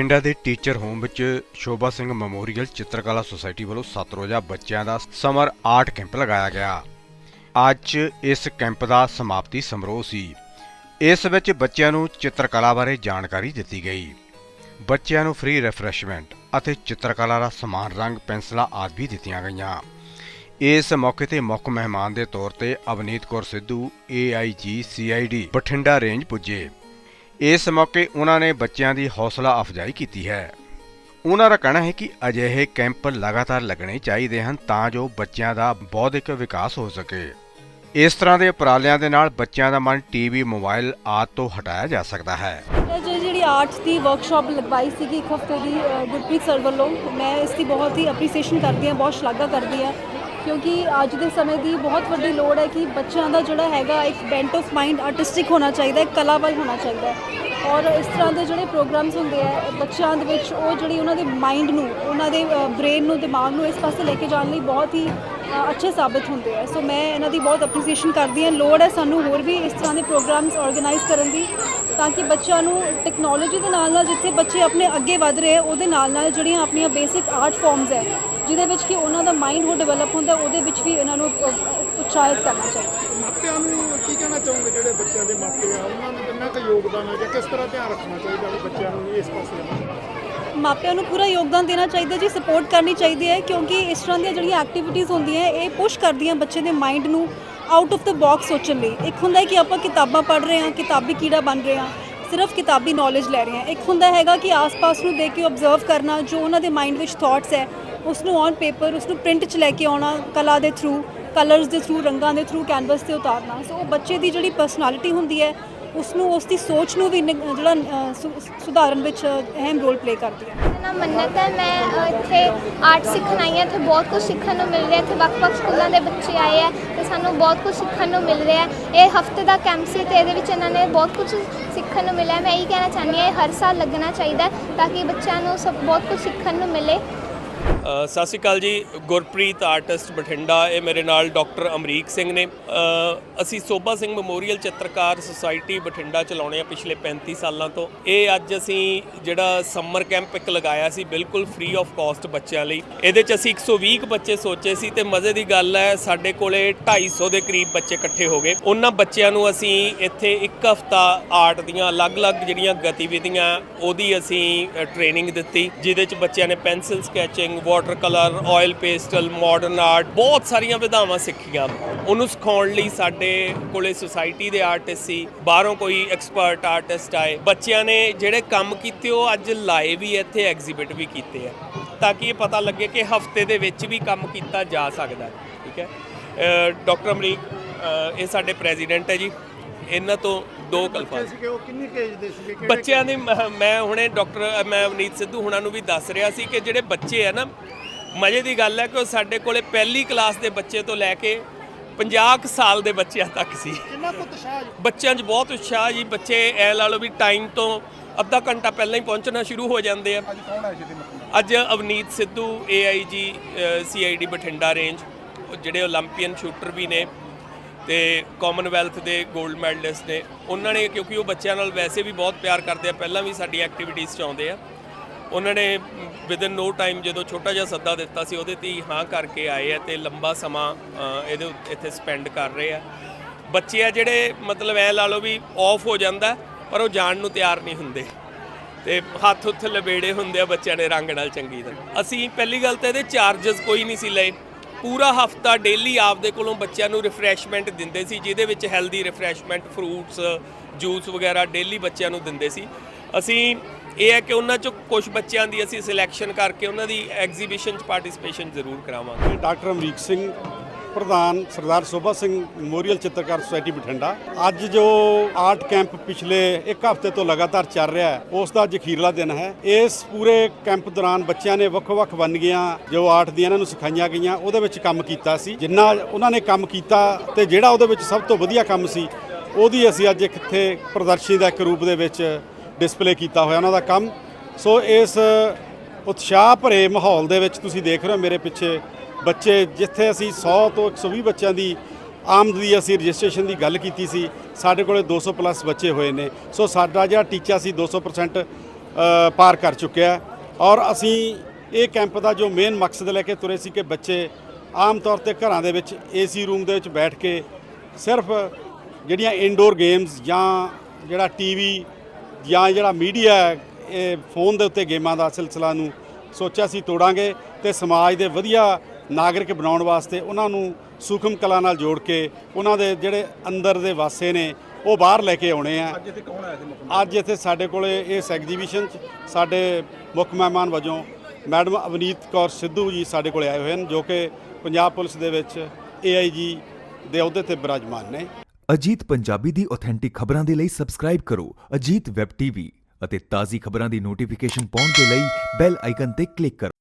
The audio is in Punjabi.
ਬਠਿੰਡਾ ਦੇ ਟੀਚਰ ਹੋਮ ਵਿੱਚ ਸ਼ੋਭਾ ਸਿੰਘ ਮੈਮੋਰੀਅਲ ਚਿੱਤਰਕਲਾ ਸੁਸਾਇਟੀ ਵੱਲੋਂ ਸੱਤ ਰੋਜ਼ਾ ਬੱਚਿਆਂ ਦਾ ਸਮਰ ਆਰਟ ਕੈਂਪ ਲਗਾਇਆ ਗਿਆ। ਅੱਜ ਇਸ ਕੈਂਪ ਦਾ ਸਮਾਪਤੀ ਸਮਾਰੋਹ ਸੀ। ਇਸ ਵਿੱਚ ਬੱਚਿਆਂ ਨੂੰ ਚਿੱਤਰਕਲਾ ਬਾਰੇ ਜਾਣਕਾਰੀ ਦਿੱਤੀ ਗਈ। ਬੱਚਿਆਂ ਨੂੰ ਫ੍ਰੀ ਰਿਫਰੈਸ਼ਮੈਂਟ ਅਤੇ ਚਿੱਤਰਕਲਾ ਦਾ ਸਮਾਨ, ਰੰਗ, ਪੈਨਸਲਾਂ ਆਦਿ ਵੀ ਦਿੱਤੀਆਂ ਗਈਆਂ। ਇਸ ਮੌਕੇ ਤੇ ਮੁੱਖ ਮਹਿਮਾਨ ਦੇ ਤੌਰ ਤੇ Avneet Kaur Sidhu AIG CID Bathinda range ਪੁੱਜੇ। ਇਸ ਮੌਕੇ ਉਹਨਾਂ ਨੇ ਬੱਚਿਆਂ ਦੀ ਹੌਸਲਾ ਅਫਜ਼ਾਈ ਕੀਤੀ ਹੈ। ਉਹਨਾਂ ਦਾ ਕਹਿਣਾ ਹੈ ਕਿ ਅਜਿਹੇ ਕੈਂਪ ਲਗਾਤਾਰ ਲੱਗਣੇ ਚਾਹੀਦੇ ਹਨ ਤਾਂ ਜੋ ਬੱਚਿਆਂ ਦਾ ਬੌਧਿਕ ਵਿਕਾਸ ਹੋ ਸਕੇ। ਇਸ ਤਰ੍ਹਾਂ ਦੇ ਉਪਰਾਲਿਆਂ ਦੇ ਨਾਲ ਬੱਚਿਆਂ ਦਾ ਮਨ ਟੀਵੀ, ਮੋਬਾਈਲ ਆਦਿ ਤੋਂ ਹਟਾਇਆ ਜਾ ਸਕਦਾ ਹੈ। ਜੋ ਜਿਹੜੀ ਆਰਟਸ ਦੀ ਵਰਕਸ਼ਾਪ ਲਗਵਾਈ ਸੀਗੀ ਇੱਕ ਹਫ਼ਤੇ ਦੀ ਗੁਰਪ੍ਰੀਤ ਸਰ ਵੱਲੋਂ, ਮੈਂ ਇਸ ਦੀ ਬਹੁਤ ਹੀ ਅਪਰੀਸੀਏਸ਼ਨ ਕਰਦੀ ਹਾਂ, ਬਹੁਤ ਸ਼ਲਾਘਾ ਕਰਦੀ ਹਾਂ, ਕਿਉਂਕਿ ਅੱਜ ਦੇ ਸਮੇਂ ਦੀ ਬਹੁਤ ਵੱਡੀ ਲੋੜ ਹੈ ਕਿ ਬੱਚਿਆਂ ਦਾ ਜਿਹੜਾ ਹੈਗਾ ਇੱਕ ਬੈਂਟ ਆਫ ਮਾਈਂਡ ਆਰਟਿਸਟਿਕ ਹੋਣਾ ਚਾਹੀਦਾ ਹੈ ਕਲਾ ਵੱਲ ਹੋਣਾ ਚਾਹੀਦਾ ਹੈ। ਔਰ ਇਸ ਤਰ੍ਹਾਂ ਦੇ ਜਿਹੜੇ ਪ੍ਰੋਗਰਾਮਸ ਹੁੰਦੇ ਆ, ਬੱਚਿਆਂ ਦੇ ਵਿੱਚ ਉਹ ਜਿਹੜੀ ਉਹਨਾਂ ਦੇ ਮਾਈਂਡ ਨੂੰ, ਉਹਨਾਂ ਦੇ ਬ੍ਰੇਨ ਨੂੰ, ਦਿਮਾਗ ਨੂੰ ਇਸ ਪਾਸੇ ਲੈ ਕੇ ਜਾਣ ਲਈ ਬਹੁਤ ਹੀ ਅੱਛੇ ਸਾਬਤ ਹੁੰਦੇ ਆ। ਸੋ ਮੈਂ ਇਹਨਾਂ ਦੀ ਬਹੁਤ ਅਪਰੀਸੀਏਸ਼ਨ ਕਰਦੀ ਹਾਂ। ਲੋੜ ਹੈ ਸਾਨੂੰ ਹੋਰ ਵੀ ਇਸ ਤਰ੍ਹਾਂ ਦੇ ਪ੍ਰੋਗਰਾਮਸ ਆਰਗੇਨਾਈਜ਼ ਕਰਨ ਦੀ, ਤਾਂ ਕਿ ਬੱਚਿਆਂ ਨੂੰ ਟੈਕਨੋਲੋਜੀ ਦੇ ਨਾਲ ਨਾਲ ਜਿੱਥੇ ਬੱਚੇ ਆਪਣੇ ਅੱਗੇ ਵਧ ਰਹੇ ਉਹਦੇ ਨਾਲ ਨਾਲ ਜਿਹੜੀਆਂ ਆਪਣੀਆਂ ਬੇਸਿਕ ਆਰਟ ਫਾਰਮਸ ਹੈ, ਜਿਹਦੇ ਵਿੱਚ ਕਿ ਉਹਨਾਂ ਦਾ ਮਾਈਂਡ ਹੋ ਡਿਵੈਲਪ ਹੁੰਦਾ, ਉਹਦੇ ਵਿੱਚ ਵੀ ਇਹਨਾਂ ਨੂੰ ਉਤਸ਼ਾਹਿਤ ਕਰਨਾ ਚਾਹੀਦਾ। ਮਾਪਿਆਂ ਨੂੰ ਕੀ ਕਹਿਣਾ ਚਾਹੋਗੇ ਜਿਹੜੇ ਬੱਚਿਆਂ ਦੇ ਮਾਪੇ ਆ ਉਹਨਾਂ ਨੂੰ ਕਿੰਨਾ ਕੁ ਯੋਗਦਾਨ ਹੈ ਜਾਂ ਕਿਸ ਤਰ੍ਹਾਂ ਧਿਆਨ ਰੱਖਣਾ ਚਾਹੀਦਾ ਵੀ ਬੱਚਿਆਂ ਨੂੰ ਇਸ ਪਾਸੇ ਮਾਪਿਆਂ ਨੂੰ ਪੂਰਾ ਯੋਗਦਾਨ ਦੇਣਾ ਚਾਹੀਦਾ ਜੀ ਸਪੋਰਟ ਕਰਨੀ ਚਾਹੀਦੀ ਹੈ, ਕਿਉਂਕਿ ਇਸ ਤਰ੍ਹਾਂ ਦੀਆਂ ਜਿਹੜੀਆਂ ਐਕਟੀਵਿਟੀਜ਼ ਹੁੰਦੀਆਂ, ਇਹ ਪੁਸ਼ ਕਰਦੀਆਂ ਬੱਚੇ ਦੇ ਮਾਈਂਡ ਨੂੰ ਆਊਟ ਆਫ ਦਾ ਬਾਕਸ ਸੋਚਣ ਲਈ। ਇੱਕ ਹੁੰਦਾ ਹੈ ਕਿ ਆਪਾਂ ਕਿਤਾਬਾਂ ਪੜ੍ਹ ਰਹੇ ਹਾਂ, ਕਿਤਾਬੀ ਕੀੜਾ ਬਣ ਰਹੇ ਹਾਂ, ਸਿਰਫ ਕਿਤਾਬੀ ਨੌਲੇਜ ਲੈ ਰਹੇ ਹਾਂ। ਇੱਕ ਹੁੰਦਾ ਹੈਗਾ ਕਿ ਆਸ-ਪਾਸ ਨੂੰ ਦੇਖ ਕੇ ਆਬਜ਼ਰਵ ਕਰਨਾ, ਜੋ ਉਹਨਾਂ ਦੇ ਮਾਈਂਡ ਵਿੱਚ ਥਾਟਸ ਹੈ ਉਸ ਨੂੰ ਔਨ ਪੇਪਰ ਉਸ ਨੂੰ ਪ੍ਰਿੰਟ 'ਚ ਲੈ ਕੇ ਆਉਣਾ, ਕਲਾ ਦੇ ਥਰੂ ਕਲਰਸ ਦੇ ਥਰੂ ਰੰਗਾਂ ਦੇ ਥਰੂ ਕੈਨਵਸ ਤੇ ਉਤਾਰਨਾ। ਸੋ ਉਹ ਬੱਚੇ ਦੀ ਜਿਹੜੀ ਪਰਸਨੈਲਿਟੀ ਹੁੰਦੀ ਹੈ ਉਸ ਨੂੰ ਉਸ ਦੀ ਸੋਚ ਨੂੰ ਵੀ ਨਿ- ਜਿਹੜਾ ਅ, ਸੁ- ਸੁਧਾਰਨ ਵਿੱਚ ਅਹਿਮ ਰੋਲ ਪਲੇ ਕਰਦੀ ਹੈ। ਮੇਰਾ ਨਾਮ ਮੰਨਤ ਹੈ। ਮੈਂ ਅ, ਇੱਥੇ ਆਰਟ ਸਿੱਖਣ ਆਈ ਹਾਂ। ਇੱਥੇ ਬਹੁਤ ਕੁਝ ਸਿੱਖਣ ਨੂੰ ਮਿਲ ਰਿਹਾ ਇੱਥੇ ਵੱਖ-ਵੱਖ ਸਕੂਲਾਂ ਦੇ ਬੱਚੇ ਆਏ ਆ ਤੇ ਸਾਨੂੰ ਬਹੁਤ ਕੁਝ ਸਿੱਖਣ ਨੂੰ ਮਿਲ ਰਿਹਾ ਹੈ। ਇਹ ਹਫ਼ਤੇ ਦਾ ਕੈਂਪ ਸੀ ਤੇ ਇਹਦੇ ਵਿੱਚ ਇਹਨਾਂ ਨੇ ਬਹੁਤ ਕੁਝ ਸਿੱਖਣ ਨੂੰ ਮਿਲਿਆ। ਮੈਂ ਇਹੀ ਕਹਿਣਾ ਚਾਹੁੰਦੀ ਹਾਂ ਇਹ ਹਰ ਸਾਲ ਲੱਗਣਾ ਚਾਹੀਦਾ ਹੈ ਤਾਂ ਕਿ ਬੱਚਿਆਂ ਨੂੰ ਸਭ ਬਹੁਤ ਕੁਝ ਸਿੱਖਣ ਨੂੰ ਮਿਲੇ। ਸਤਿ ਸ਼੍ਰੀ ਅਕਾਲ ਜੀ। ਗੁਰਪ੍ਰੀਤ ਆਰਟਿਸਟ ਬਠਿੰਡਾ, ਇਹ ਮੇਰੇ ਨਾਲ ਡਾਕਟਰ ਅਮਰੀਕ ਸਿੰਘ ਨੇ। ਅਸੀਂ ਸੋਭਾ ਸਿੰਘ ਮੈਮੋਰੀਅਲ ਚਿੱਤਰਕਾਰ ਸੁਸਾਇਟੀ ਬਠਿੰਡਾ ਚਲਾਉਣੇ ਆ ਪਿਛਲੇ 35 ਸਾਲਾਂ ਤੋਂ। ਇਹ ਅੱਜ ਅਸੀਂ ਜਿਹੜਾ ਸਮਰ ਕੈਂਪ ਇੱਕ ਲਗਾਇਆ ਸੀ, ਬਿਲਕੁਲ ਫ੍ਰੀ ਆਫ ਕਾਸਟ ਬੱਚਿਆਂ ਲਈ। ਇਹਦੇ ਚ ਅਸੀਂ 120 ਕੁ ਬੱਚੇ ਸੋਚੇ ਸੀ ਤੇ ਮਜ਼ੇ ਦੀ ਗੱਲ ਹੈ, ਸਾਡੇ ਕੋਲੇ 250 ਦੇ ਕਰੀਬ ਬੱਚੇ ਇਕੱਠੇ ਹੋ ਗਏ। ਉਹਨਾਂ ਬੱਚਿਆਂ ਨੂੰ ਅਸੀਂ ਇੱਥੇ ਇੱਕ ਹਫਤਾ ਆਰਟ ਦੀਆਂ ਅਲੱਗ-ਅਲੱਗ ਜਿਹੜੀਆਂ ਗਤੀਵਿਧੀਆਂ, ਉਹਦੀ ਅਸੀਂ ਟ੍ਰੇਨਿੰਗ ਦਿੱਤੀ, ਜਿਹਦੇ ਚ ਬੱਚਿਆਂ ਨੇ pencil sketching water colour oil pastel modern art ਬਹੁਤ ਸਾਰੀਆਂ ਵਿਧਾਵਾਂ ਸਿੱਖੀਆਂ। ਉਹਨੂੰ ਸਿਖਾਉਣ ਲਈ ਸਾਡੇ ਕੋਲੇ ਸੁਸਾਇਟੀ ਦੇ ਆਰਟਿਸਟ ਸੀ, ਬਾਹਰੋਂ ਕੋਈ ਐਕਸਪਰਟ ਆਰਟਿਸਟ ਆਏ। ਬੱਚਿਆਂ ਨੇ ਜਿਹੜੇ ਕੰਮ ਕੀਤੇ, ਉਹ ਅੱਜ ਲਾਏ ਵੀ ਇੱਥੇ ਐਗਜ਼ੀਬਿਟ ਵੀ ਕੀਤੇ ਆ। ਤਾਂ ਕਿ ਇਹ ਪਤਾ ਲੱਗੇ ਕਿ ਹਫ਼ਤੇ ਦੇ ਵਿੱਚ ਵੀ ਕੰਮ ਕੀਤਾ ਜਾ ਸਕਦਾ, ਠੀਕ ਹੈ? ਡਾਕਟਰ ਅਮਰੀਕ ਇਹ ਸਾਡੇ ਪ੍ਰੈਜ਼ੀਡੈਂਟ ਹੈ ਜੀ। ਇਹਨਾਂ ਤੋਂ ਦੋ ਕਲਫਾ ਸੀ ਕਿ ਉਹ ਕਿੰਨੀ ਕੇਜ ਦੇ ਸੀਗੇ? ਕਿਹੜੇ ਬੱਚਿਆਂ ਦੀ ਮੈਂ ਹੁਣੇ ਡਾਕਟਰ ਮੈਂ ਅਵਨੀਤ ਸਿੱਧੂ ਹੁਣਾਂ ਨੂੰ ਵੀ ਦੱਸ ਰਿਹਾ ਸੀ ਕਿ ਜਿਹੜੇ ਬੱਚੇ ਆ ਨਾ ਮਜ਼ੇ ਦੀ ਗੱਲ ਹੈ ਕਿ ਉਹ ਸਾਡੇ ਕੋਲੇ ਪਹਿਲੀ ਕਲਾਸ ਦੇ ਬੱਚੇ ਤੋਂ ਲੈ ਕੇ 50 ਕੁ ਸਾਲ ਦੇ ਬੱਚਿਆਂ ਤੱਕ ਸੀ। ਕਿੰਨਾ ਕੁ ਤਸ਼ਾਹ ਬੱਚਿਆਂ 'ਚ ਬਹੁਤ ਉਤਸ਼ਾਹ ਜੀ ਬੱਚੇ ਐ ਲਾ ਲਓ ਵੀ ਟਾਈਮ ਤੋਂ ਅੱਧਾ ਘੰਟਾ ਪਹਿਲਾਂ ਹੀ ਪਹੁੰਚਣਾ ਸ਼ੁਰੂ ਹੋ ਜਾਂਦੇ ਆ। ਅੱਜ ਕੌਣ ਆਇਆ ਸੀ ਤੇ ਮਤਲਬ ਅੱਜ Avneet Sidhu AIG CID Bathinda range ਜਿਹੜੇ 올림픽ੀਅਨ ਸ਼ੂਟਰ ਵੀ ਨੇ। ਤੇ ਕਾਮਨਵੈਲਥ ਦੇ 골ਡ ਮੈਡਲਿਸਟ ਨੇ। ਉਹਨਾਂ ਨੇ, ਕਿਉਂਕਿ ਉਹ ਬੱਚਿਆਂ ਨਾਲ ਵੈਸੇ ਵੀ ਬਹੁਤ ਪਿਆਰ ਕਰਦੇ ਆ, ਪਹਿਲਾਂ ਵੀ ਸਾਡੀ ਐਕਟੀਵਿਟੀਜ਼ 'ਚ ਆਉਂਦੇ ਆ। ਉਹਨਾਂ ਨੇ ਵਿਦਨ ਨੋ ਟਾਈਮ ਜਦੋਂ ਛੋਟਾ ਜਿਹਾ ਸੱਦਾ ਦਿੱਤਾ ਸੀ, ਉਹਦੇ ਤੇ ਹਾਂ ਕਰਕੇ ਆਏ ਆ ਤੇ ਲੰਬਾ ਸਮਾਂ ਇਹਦੇ ਇੱਥੇ ਸਪੈਂਡ ਕਰ ਰਹੇ ਆ। ਬੱਚੇ ਆ ਜਿਹੜੇ, ਮਤਲਬ ਐ ਲਾ ਲਓ ਵੀ ਆਫ ਹੋ ਜਾਂਦਾ, ਪਰ ਉਹ ਜਾਣ ਨੂੰ ਤਿਆਰ ਨਹੀਂ ਹੁੰਦੇ। ਤੇ ਹੱਥ ਉੱਥੇ ਲਬੇੜੇ ਹੁੰਦੇ ਆ ਬੱਚਿਆਂ ਦੇ ਰੰਗ ਨਾਲ ਚੰਗੀ ਤਰ੍ਹਾਂ। ਅਸੀਂ ਪਹਿਲੀ ਗੱਲ ਤਾਂ ਇਹਦੇ ਚਾਰजेस ਕੋਈ ਨਹੀਂ ਸੀ ਲਏ। ਪੂਰਾ ਹਫਤਾ ਡੇਲੀ ਆਪਦੇ ਕੋਲੋਂ ਬੱਚਿਆਂ ਨੂੰ ਰਿਫਰੈਸ਼ਮੈਂਟ ਦਿੰਦੇ ਸੀ, ਜਿਹਦੇ ਵਿੱਚ ਹੈਲਦੀ ਰਿਫਰੈਸ਼ਮੈਂਟ ਫਰੂਟਸ ਜੂਸ ਵਗੈਰਾ ਡੇਲੀ ਬੱਚਿਆਂ ਨੂੰ ਦਿੰਦੇ ਸੀ। ਅਸੀਂ ਇਹ ਹੈ ਕਿ ਉਹਨਾਂ ਚੋਂ ਕੁਝ ਬੱਚਿਆਂ ਦੀ ਅਸੀਂ ਸਿਲੈਕਸ਼ਨ ਕਰਕੇ ਉਹਨਾਂ ਦੀ ਐਗਜ਼ੀਬਿਸ਼ਨ 'ਚ ਪਾਰਟਿਸਿਪੇਸ਼ਨ ਜ਼ਰੂਰ ਕਰਾਵਾਂਗੇ। ਡਾਕਟਰ ਅਮਰੀਕ ਸਿੰਘ ਪ੍ਰਧਾਨ ਸਰਦਾਰ ਸੋਭਾ ਸਿੰਘ ਮੈਮੋਰੀਅਲ ਚਿੱਤਰਕਾਰ ਸੁਸਾਇਟੀ ਬਠਿੰਡਾ, ਅੱਜ ਜੋ ਆਰਟ ਕੈਂਪ ਪਿਛਲੇ ਇੱਕ ਹਫ਼ਤੇ ਤੋਂ ਲਗਾਤਾਰ ਚੱਲ ਰਿਹਾ ਹੈ, ਉਸ ਦਾ ਜ਼ਖੀਰਲਾ ਦਿਨ ਹੈ। ਇਸ ਪੂਰੇ ਕੈਂਪ ਦੌਰਾਨ ਬੱਚਿਆਂ ਨੇ ਵੱਖ-ਵੱਖ ਵੰਨਗੀਆਂ ਜੋ ਆਰਟ ਦੀਆਂ ਇਹਨਾਂ ਨੂੰ ਸਿਖਾਈਆਂ ਗਈਆਂ, ਉਹਦੇ ਵਿੱਚ ਕੰਮ ਕੀਤਾ ਸੀ। ਜਿੰਨਾ ਉਹਨਾਂ ਨੇ ਕੰਮ ਕੀਤਾ ਤੇ ਜਿਹੜਾ ਉਹਦੇ ਵਿੱਚ ਸਭ ਤੋਂ ਵਧੀਆ ਕੰਮ ਸੀ, ਉਹਦੀ ਅਸੀਂ ਅੱਜ ਇੱਕ ਇੱਥੇ ਪ੍ਰਦਰਸ਼ਨੀ ਦਾ ਇੱਕ ਰੂਪ ਦੇ ਵਿੱਚ ਡਿਸਪਲੇ ਕੀਤਾ ਹੋਇਆ ਉਹਨਾਂ ਦਾ ਕੰਮ। ਸੋ ਇਸ ਉਤਸ਼ਾਹ ਭਰੇ ਮਾਹੌਲ ਦੇ ਵਿੱਚ ਤੁਸੀਂ ਦੇਖ ਰਹੇ ਹੋ ਮੇਰੇ ਪਿੱਛੇ ਬੱਚੇ ਜਿੱਥੇ ਅਸੀਂ 100 ਤੋਂ 120 ਬੱਚਿਆਂ ਦੀ ਆਮਦ ਦੀ ਅਸੀਂ ਰਜਿਸਟ੍ਰੇਸ਼ਨ ਦੀ ਗੱਲ ਕੀਤੀ ਸੀ ਸਾਡੇ ਕੋਲੇ 200 ਪਲੱਸ ਬੱਚੇ ਹੋਏ ਨੇ। ਸੋ ਸਾਡਾ ਜਿਹੜਾ ਟੀਚਾ ਸੀ 200% ਅ, ਪਾਰ ਕਰ ਚੁੱਕਿਆ ਔਰ ਅਸੀਂ ਇਹ ਕੈਂਪ ਦਾ ਜੋ ਮੇਨ ਮਕਸਦ ਲੈ ਕੇ ਤੁਰੇ ਸੀ ਕਿ ਬੱਚੇ ਆਮ ਤੌਰ ਤੇ ਘਰਾਂ ਦੇ ਵਿੱਚ ਏਸੀ ਰੂਮ ਦੇ ਵਿੱਚ ਬੈਠ ਕੇ ਸਿਰਫ ਜਿਹੜੀਆਂ ਇਨਡੋਰ ਗੇਮਸ ਜਾਂ ਜਿਹੜਾ ਟੀਵੀ ਜਾਂ ਜਿਹੜਾ ਮੀਡੀਆ ਇਹ ਫੋਨ ਦੇ ਉੱਤੇ ਗੇਮਾਂ ਦਾ ਸਿਲਸਿਲਾ ਨੂੰ ਸੋਚਿਆ ਸੀ ਤੋੜਾਂਗੇ ਤੇ ਸਮਾਜ ਦੇ ਵਧੀਆ ਨਾਗਰਿਕ ਬਣਾਉਣ ਵਾਸਤੇ ਉਹਨਾਂ ਨੂੰ ਸੂਖਮ ਕਲਾ ਨਾਲ ਜੋੜ ਕੇ ਉਹਨਾਂ ਦੇ ਜਿਹੜੇ ਅੰਦਰ ਦੇ ਵਾਸੇ ਨੇ ਉਹ ਬਾਹਰ ਲੈ ਕੇ ਆਉਣੇ ਆ। ਅੱਜ ਇੱਥੇ ਕੌਣ ਆਇਆ ਸੀ ਅੱਜ ਇੱਥੇ ਸਾਡੇ ਕੋਲੇ ਇਸ ਐਗਜੀਬਿਸ਼ਨ 'ਚ ਸਾਡੇ ਮੁੱਖ ਮਹਿਮਾਨ ਵਜੋਂ ਮੈਡਮ ਅਵਨੀਤ ਕੌਰ ਸਿੱਧੂ ਜੀ ਸਾਡੇ ਕੋਲੇ ਆਏ ਹੋਏ ਹਨ ਜੋ ਕਿ ਪੰਜਾਬ ਪੁਲਿਸ ਦੇ ਵਿੱਚ ਏਆਈਜੀ ਦੇ ਅਹੁਦੇ ਤੇ ਬਿਰਾਜਮਾਨ ਨੇ। ਅਜੀਤ ਪੰਜਾਬੀ ਦੀ ਆਥੈਂਟਿਕ ਖਬਰਾਂ ਦੇ ਲਈ ਸਬਸਕ੍ਰਾਈਬ ਕਰੋ ਅਜੀਤ ਵੈਬ ਟੀਵੀ ਅਤੇ ਤਾਜ਼ੀ ਖਬਰਾਂ ਦੀ ਨੋਟੀਫਿਕੇਸ਼ਨ ਪਾਉਣ ਦੇ ਲਈ ਬੈਲ ਆਈਕਨ ਤੇ ਕਲਿੱਕ ਕਰੋ।